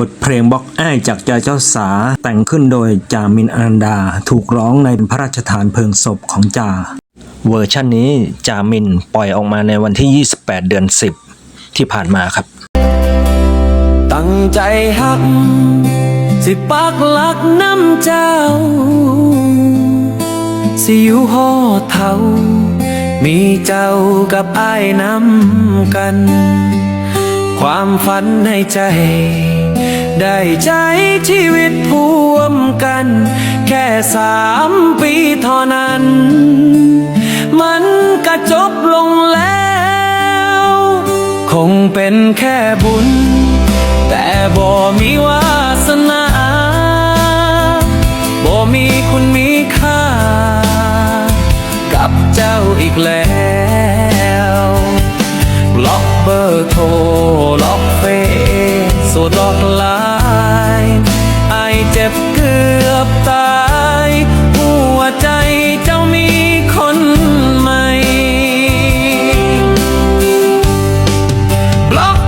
บทเพลงบล็อกอ้ายจากใจเจ้าสา แต่งขึ้นโดยจามินอนันดา ถูกร้องในพระราชทานเพลิงศพของจา เวอร์ชันนี้จามินปล่อยออกมาในวันที่ 28 เดือน 10 ที่ผ่านมาครับ ตั้งใจหัก สิปักหลักน้ำเจ้า สิอยู่หอดเท่ามีเจ้ากับอ้ายน้ำกัน ความฝันในใจ ได้ใจชีวิตพ่วมกัน แค่สามปีเท่านั้น มันก็จบลงแล้ว คงเป็นแค่บุญ แต่บ่มีวาสนาบ่มีคุณมีค่า กับเจ้าอีกแล้ว เกือบตาย หัวใจเจ้ามีคนใหม่ บล็อก